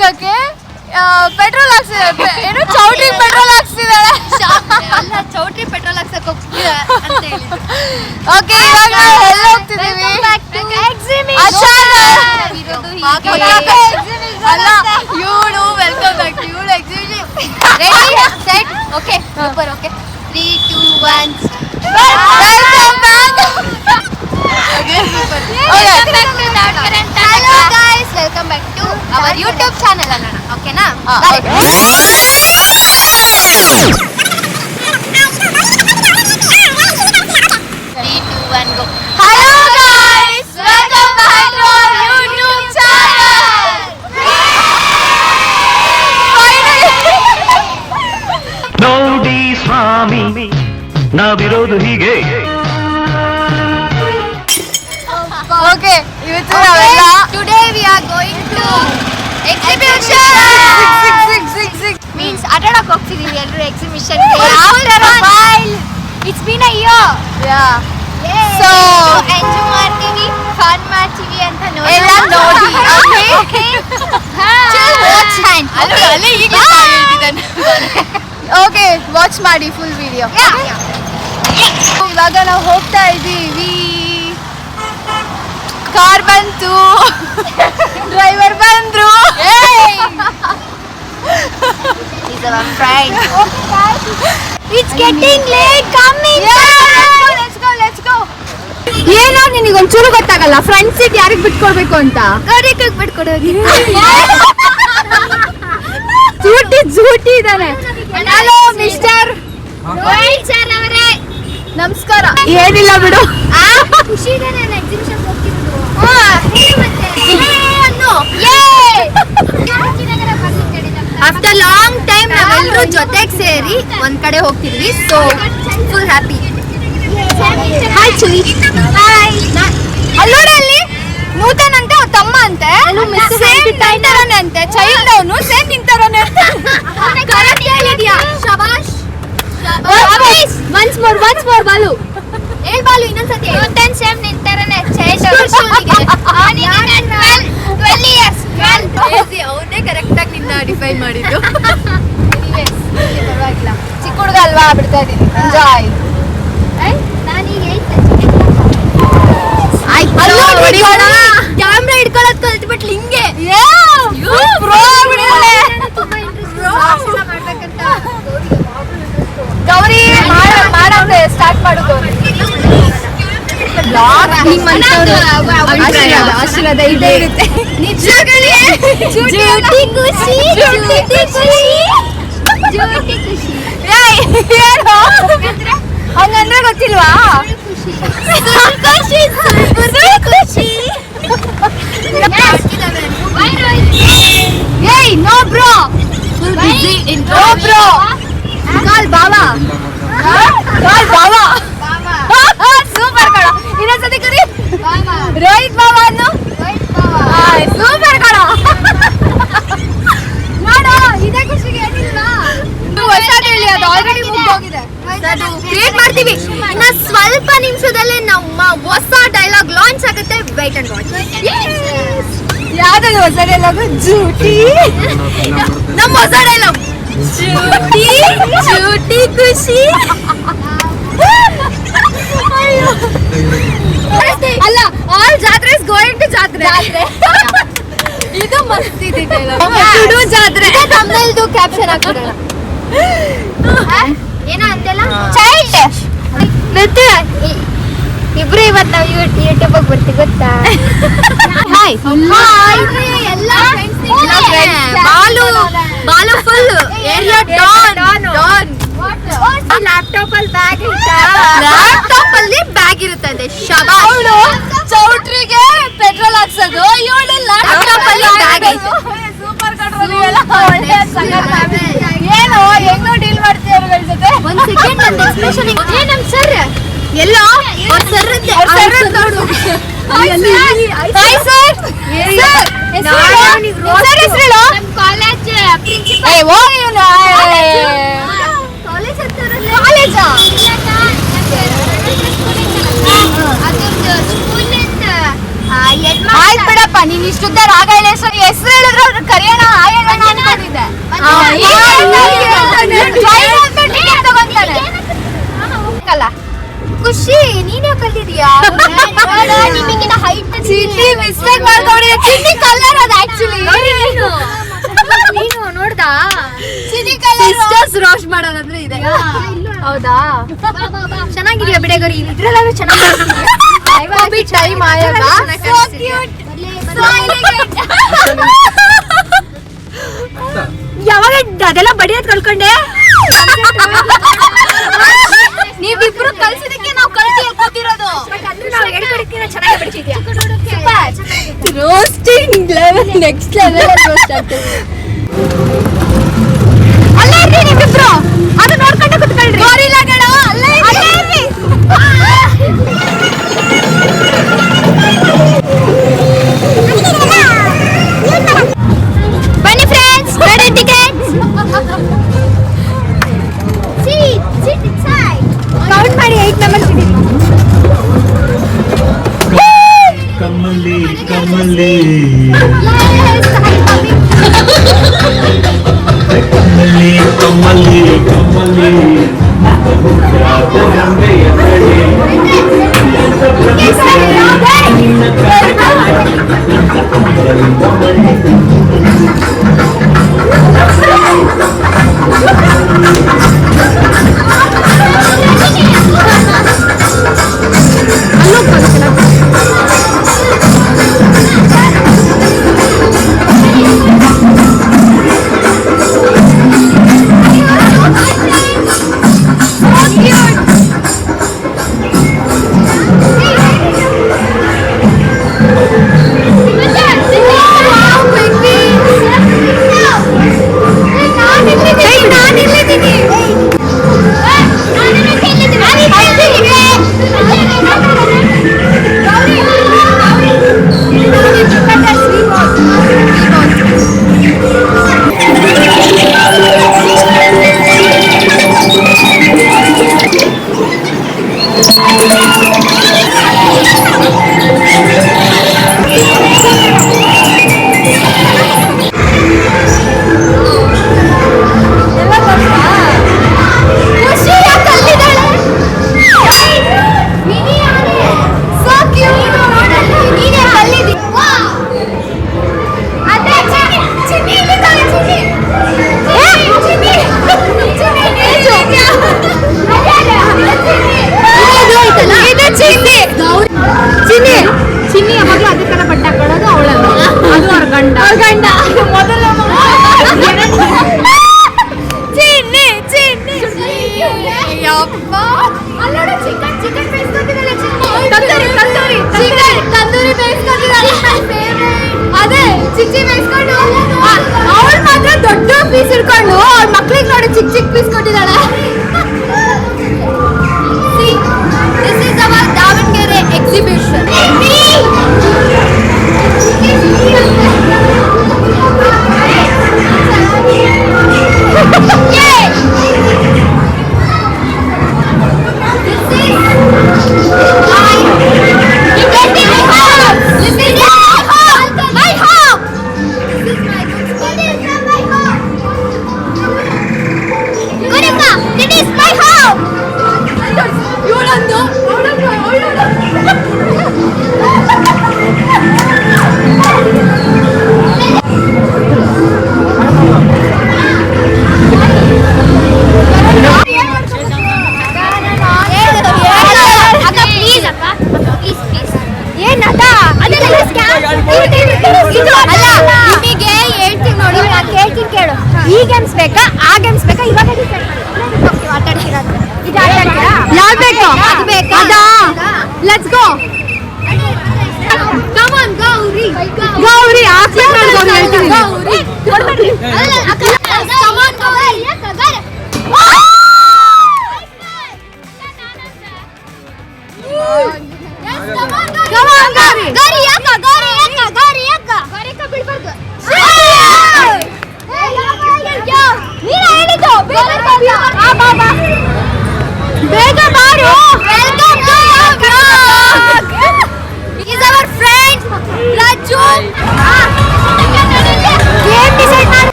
ಹೋಗಕ್ಕೆ ಪೆಟ್ರೋಲ್ ಹಾಕ್ಸಿದ್ರೆ ಏನು ಚೌಟ್ರಿ ಪೆಟ್ರೋಲ್ ಹಾಕ್ಸಿದ್ದಾರೆ ಅಲ್ಲ ಚೌಟ್ರಿ ಪೆಟ್ರೋಲ್ ಹಾಕ್ಸಕ್ ಹೋಗ್ತೀರಾ ಅಂತ ಹೇಳಿದ್ರು. ಓಕೆ ಇವಾಗ ನಾವು ಎಲ್ಲಿ ಹೋಗ್ತಿದೀವಿ ಆಚಾರ ಇರೋದು ಓಕೆ, ಹೀಗೆ ಓಕೆ. ಅಲ್ಲ ಇವಳು ವೆಲ್ಕಮ್ ಬ್ಯಾಕ್ ಇವಳು exhibition ready set okay super okay three two one welcome back hello guys welcome back to our YouTube channel ಅಣ್ಣ ಓಕೆನಾ ಮೀನ್ಸ್ ಆಟಾಡಕ್ ಹೋಗ್ತಿದೀವಿ ಎಲ್ಲರೂ exhibition it's been a year so So- enjoy ಮಾಡ್ತೀವಿ fun ಮಾಡ್ತೀವಿ ಅಂತ ನೋಡಿ ಎಲ್ಲ ನೋಡಿ, okay? ಅಲ್ಲೇ ಅಲ್ಲೇ ಈಗ ಓಕೆ ವಾಚ್ ಮಾಡಿ ಫುಲ್ ವಿಡಿಯೋ ಇವಾಗ ನಾವು ಹೋಗ್ತಾ ಇದ್ದೀವಿ ಕಾರ್ ಬಂತು. ಡ್ರೈವರ್ ಬಂದ್ರು. ಏನೋ ನಿನಗೆ ಒಂಚೂರು ಗೊತ್ತಾಗಲ್ಲ. ಫ್ರಂಟ್ ಸೀಟ್ ಯಾರಿಗೆ ಬಿಟ್ಕೊಡ್ಬೇಕು ಅಂತ? ಗಾಡಿಗೆ ಬಿಟ್ಕೊಡೋಗಿ ಜೂಟಿ ಜೂಟಿ ಇದಾನೆ. ಹಲೋ ಮಿಸ್ಟರ್ ಸರ್ ಅವರೇ. ನಮಸ್ಕಾರ. ಏನಿಲ್ಲ ಬಿಡು. ಖುಷಿ ಇದೆ ನಾನು ಎಕ್ಸಿಬಿಷನ್ ಆಫ್ಟರ್ ಲಾಂಗ್ ಟೈಮ್ ನಾವೆಲ್ಲರೂ ಜೊತೆಗೆ ಸೇರಿ ಒಂದ್ ಕಡೆ ಹೋಗ್ತಿದ್ವಿ. ಸೊ ಫುಲ್ ಹ್ಯಾಪಿ ಹಾಯ್ ಚುಯಿ ಹಾಯ್ ಅಲ್ಲೋಡ ಅಲ್ಲಿ ನೂತನ್ ಅಂತ ಅವ್ನ್ ತಮ್ಮ ಅಂತೆ. ಸೇಮ್ ನಿಂತರನೆ ಅಂತೆ. ಚೈಲ್ಡ್ ಅವನು ಸೇಮ್ ನಿಂತರನೆ ಕರೆಕ್ಟ್ ಹೇಳಿದ್ಯಾ ಶಬಾಷ್ once more once more Balu. ಹೇಳ್ ಬಾಲು ಇನ್ನೊಂದ್ಸತಿ ನೂತನ್ ಸೇಮ್ ನಿಂತಾರನೆ ಚೈಲ್ಡ್ ಟ್ವೆಲ್ ಇಯರ್ಸ್ ಅವನೇ ಕರೆಕ್ಟ್ ಆಗಿ ನಿನ್ನ ಡಿಫೈನ್ ಮಾಡಿದ್ದು. ಪರವಾಗಿಲ್ಲ. ಚಿಕ್ಕ ಹುಡುಗ ಅಲ್ವಾ ಬಿಡ್ತಾ ಇದೀನಿ ಎಂಜಾಯ್ ಕ್ಯಾಮ್ರಾ ಹಿಡ್ಕೊಳ್ಳೋದ್ ಕಲ್ತ್ಬಿಟ್ಲು ಹಿಂಗೆ ಪ್ರೋ ಗೌರಿ ಮಾಡಂತೆ ಸ್ಟಾರ್ಟ್ ಮಾಡು ಗೌರಿ ಆಶೀರ್ವಾದ ಇದೇ. ಇರುತ್ತೆ ಹಂಗಂದ್ರೆ ಗೊತ್ತಿಲ್ವಾ? ಖುಷಿ. ಖುಷಿ. ಏಯ್ no bro. No bro. Call ಬಾವಾ. ಕಾಲ್ ಬಾವಾ. ಸೂಪರ್ ಕಣ. ಇನ್ನೊಂದ್ಸತಿ ಕರಿ. ರೋಹಿತ್ ಬಾಬಾ ಅನ್ನು. ಸೂಪರ್ ಕಣ. ನೋಡು ಇದೇ ಖುಷಿಗೆ ಏನಿಲ್ವಾ ಹೊಸದು ಹೇಳಿ ಅದು ಆಲ್ರೆಡಿ ಹೋಗಿದೆ ಕ್ರಿಯೇಟ್ ಮಾಡ್ತೀವಿ. ಇನ್ನ ಸ್ವಲ್ಪ ನಿಮಿಷದಲ್ಲೇ ನಮ್ಮ ಹೊಸ ಡೈಲಾಗ್ ಲಾಂಚ್ ಆಗುತ್ತೆ. ವೈಟ್ ಅಂಡ್ ವಾಚ್ ಯಾವ್ದು ಹೊಸ ಡೈಲಾಗು ಜೂಟಿ. ನಮ್ಮ ಹೊಸ ಡೈಲಾಗ್ ಜೂಟಿ ಜೂಟಿ ಖುಷಿ. ಜಾತ್ರೆ. ಇದು ಮಸ್ತ್ ಇದೆ ಡೈಲಾಗ್ ಜಾತ್ರೆ. ತಮಿಳ್ದು ಕ್ಯಾಪ್ಷನ್ ಹಾಕಿರೋಣ ಏನ ಅಂತೆಲ್ಲ? ಚೈಲ್ಡ್ ನೃತ್ಯ. ಇಬ್ರು ಇವತ್ತು ನಾವು ಯೂಟ್ಯೂಬ್ ಬರ್ತೀವಿ ಗೊತ್ತಾ? ಹಾಯ್ ಎಲ್ಲ Balu Balu full area don don laptop ಅಲ್ಲಿ ಬ್ಯಾಗ್ ಲ್ಯಾಪ್ಟಾಪ್ ಅಲ್ಲಿ ಬ್ಯಾಗ್ ಇರುತ್ತದೆ ಶಬಾ ಅವಳು ಚೌಟ್ರಿಗೆ ಪೆಟ್ರೋಲ್ ಹಾಕ್ಸೋದು. ಇವಳು ಲ್ಯಾಪ್ಟಾಪ್ ಅಲ್ಲಿ ಬ್ಯಾಗ್ ಐತೆ. ಸೂಪರ್ ಏನು ಹೆಂಗೋ ಡೀಲ್ ಮಾಡ್ತೀಯ ಅವ್ರಗಳ ಜೊತೆ? ಒಂದ್ ಸೆಕೆಂಡ್ ಒಂದು ಎಕ್ಸ್ಪ್ರೆಷನ್ ಏ ನಮ್ ಸರ್ ಎಲ್ಲೋ? ಅವ್ರ ಸರ್ ಅಂತೆ. ಅವ್ರ್ sir ಅಂತ ನೋಡು. ಹಾಯ್ ಸರ್ ಸರ್ ಹೆಸರು ಕಾಲೇಜ್ ಪ್ರಿನ್ಸಿಪಲ್ ಏ ಹೋಗಿ ಇವನು ಆಯ್ತು ಬಿಡಪ್ಪ ನೀನ್ ಇಷ್ಟುದ್ದ ರಾಗ ಹೇಳೇಶ್ವರ ಹೆಸರು ಹೇಳಿದ್ರೆ ಅವ್ರು ಕರೆಯೋಣ ಆಯೋಣ ಅನ್ಕೊಂಡಿದ್ದೆ. ಖುಷಿ ನೀನೇ ಕಲ್ತಿದ್ಯಾ? ನಿಮಗಿನ ಹೈಟ್ ಚಿನ್ನಿ ಮಿಸ್ಟೇಕ್ ಮಾಡ್ಕೊಂಡ್ರೆ ಚಿನ್ನಿ ಅದು ನೀನು. ನೋಡ್ದಾ? ಚಿನ್ನಿ ಕಲರ್ ಸಿಸ್ಟರ್ಸ್ ರೋಸ್ಟ್ ಮಾಡೋದಂದ್ರೆ ಇದೆ. ಹೌದಾ? ಚೆನ್ನಾಗಿದ್ಯಾ ಬಿಡೆಗರಿ? ಇದ್ರಲ್ಲಾದ್ರೂ ಚೆನ್ನಾಗಿ ಟೈಮ್ ಆಯಾಗ ಯಾವಾಗ ಅದೆಲ್ಲ ಬಡಿಯೋದ್ ಕಳ್ಕೊಂಡೆ ನೀವಿಬ್ರು ಕಲ್ಸಿದಕ್ಕೆ ನಾವು ಕಲ್ತಿ ಕೂತಿರೋದು. Roasting level next level roast ಆಗ್ತದೆ. ಅಲ್ಲೇ ಇರ್ರಿ ನೀವಿಬ್ರು. ಅದು ನೋಡ್ಕೊಂಡು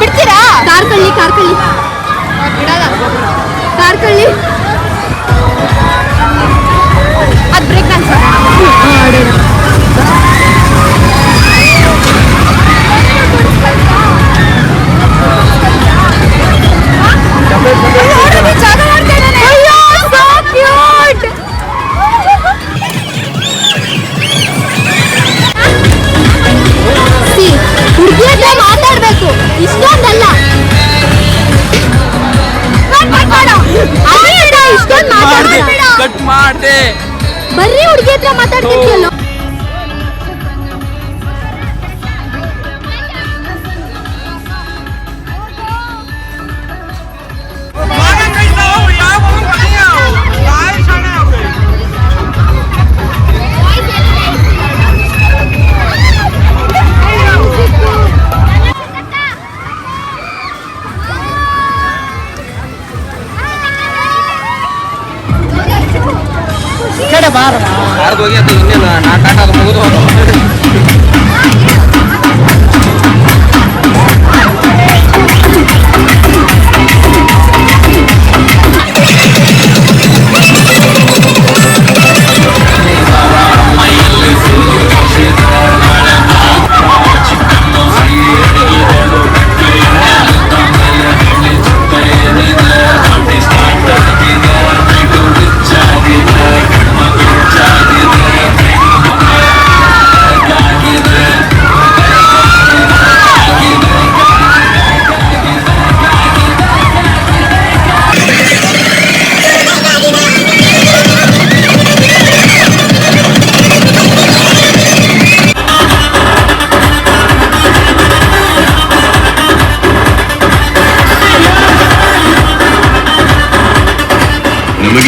ಬಿಡ್ತೀರಾ ಕಾರ್ಕಳ್ಳಿ ಕಾರ್ಕಳ್ಳಿ ಕಾರ್ಕಳ್ಳಿ ಅದು ಬ್ರೇಕ್ ಡ್ಯಾನ್ಸ್ ಹುಡುಗಿ ಇಷ್ಟೊಂದಲ್ಲ. ಕಟ್ ಮಾಡ್ದೆ ಬರ್ರಿ ಹುಡುಗಿ ಹತ್ರ ಮಾತಾಡ್ತಿರ್ತೀಯಲ್ಲ ಬಾರ ಹೋಗಿ ಅದು ಇನ್ನೇನು ನಾಲ್ಕು ಆಟ ಅದು ಮುಗಿದು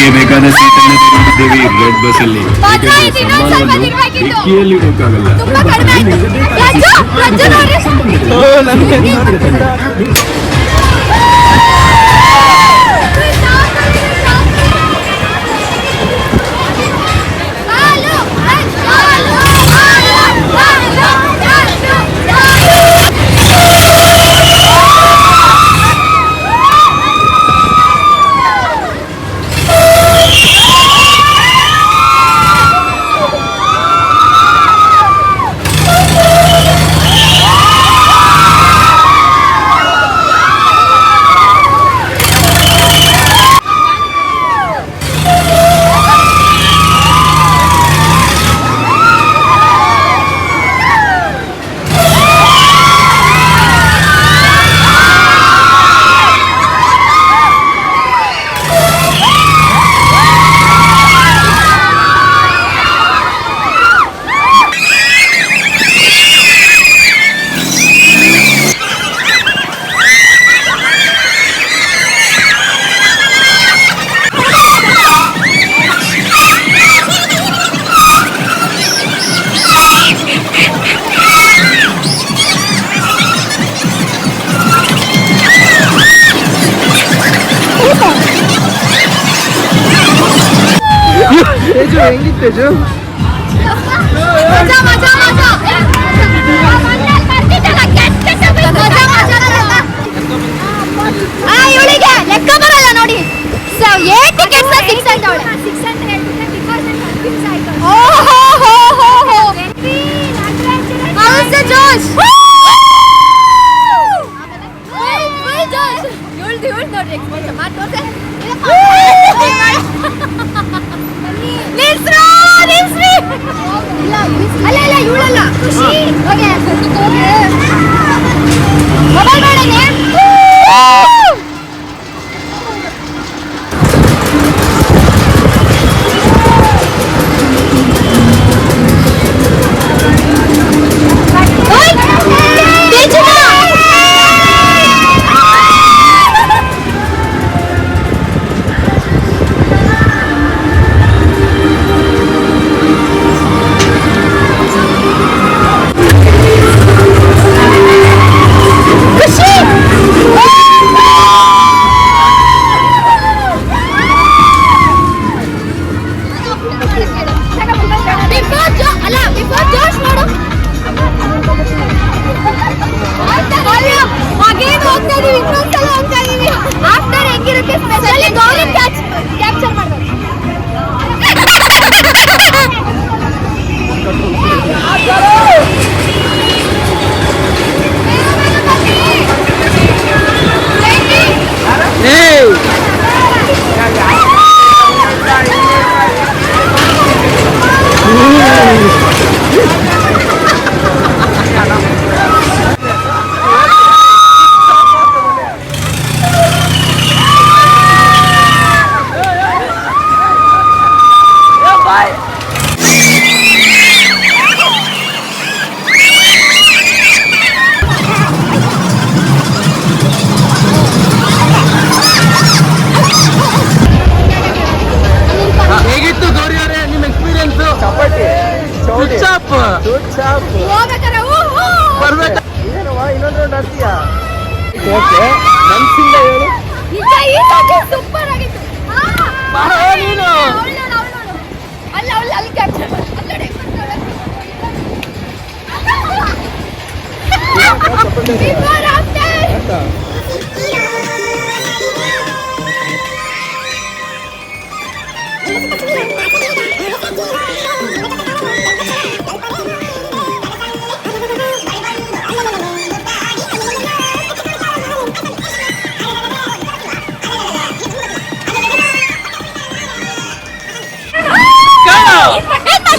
ನಮಗೆ ಬೇಕಾದ ಸೀಟನ್ನು ತೆಗೆದಿದ್ದೇವೆ ರೆಡ್ ಬಸ್ ಅಲ್ಲಿ. ಡಿಕ್ಕಿಯಲ್ಲಿ ಹೋಗಕ್ಕಾಗಲ್ಲ ಮಜಾ ಆ ಇವಳಿಗೆ ಲೆಕ್ಕ ಬರಲ್ಲ ನೋಡಿ. ಸೊ ಏಟ್ ಟಿಕೆಟ್ಸ್ ಸಿಕ್ಸ್ ಅಂತವಳೆ ಓಹೋ 小李哥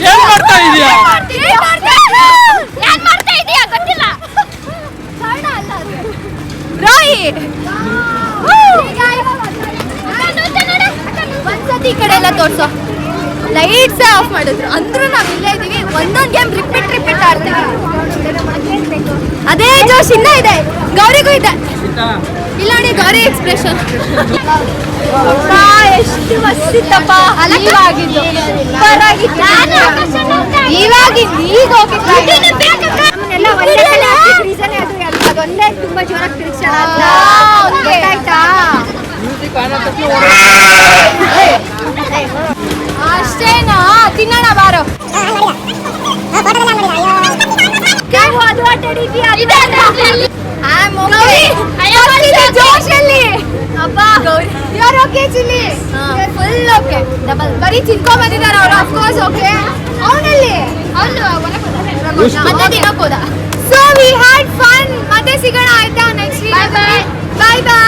ಏನ್ ಮಾಡ್ತಾ ಇದೀಯಾ ಒಂದ್ಸತಿ ಈ ಕಡೆ ಎಲ್ಲ ತೋರ್ಸೋ. ಲೈಟ್ಸ್ ಆಫ್ ಮಾಡಿದ್ರು. ಅಂದ್ರೂ ನಾವು ಇಲ್ಲೇ ಇದೀವಿ ಒಂದೊಂದ್ ಗೇಮ್ ರಿಪೀಟ್ ರಿಪೀಟ್ ಆಡ್ತೀವಿ. ಅದೇ ಜೋಶ್ ಇನ್ನ ಇದೆ. ಗೌರಿಗೂ ಇದೆ. ಇಲ್ಲ ನೋಡಿ ಗೌರಿ ಎಕ್ಸ್ಪ್ರೆಷನ್ ಎಷ್ಟು ಮಸ್ತಿತ್ತಪ್ಪ. ಅಲಕ್ವಾಗಿದ್ದು ಸೂಪರ್ ಆಗಿತ್ತು ಇವಾಗ ಈಗ ಹೋಗಿಲ್ಲ ಅದೊಂದೇ ತುಂಬಾ ಜೋರಾಗಿ ತಿರುಗಿಸೋಣ ಗೊತ್ತಾಯ್ತಾ? ಅಷ್ಟೇನಾ? ತಿನ್ನೋಣ ಬಾರೋ. ಅದು ಆಟ. ಬರ್ತಿದೆ ಜೋಶಲ್ಲಿ. ಅಬ್ಬಾ, ಚಿಲ್ಲಿ? ಫುಲ್ ಓಕೆ ಡಬಲ್ ಬರೀ ತಿನ್ಕೊಂಡ್ ಬಂದಿದ್ದಾರೆ ಅವ್ರು ಅಫ್ಕೋರ್ಸ್ ಓಕೆ ಅವನಲ್ಲಿ? ಅವನು ಮತ್ತೆ ತಿನ್ನಕ್ ಹೋದ ಸೊ ವಿ ಹ್ಯಾಡ್ ಫನ್ ಮತ್ತೆ ಸಿಗೋಣ ಆಯ್ತಾ ನೆಕ್ಸ್ಟ್ ವೀಕ್ ಬೈ ಬೈ